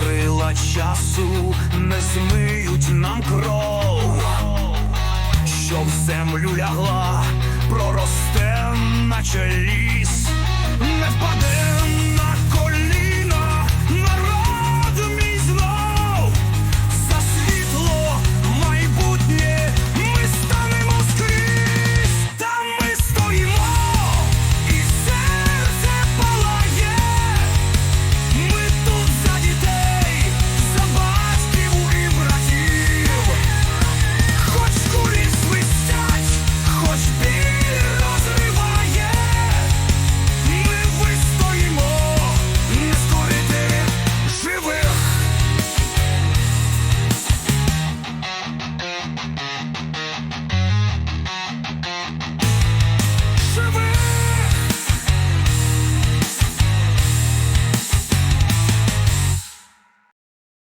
крила часу не змиють нам кров, що в землю лягла, проросте, наче ліс.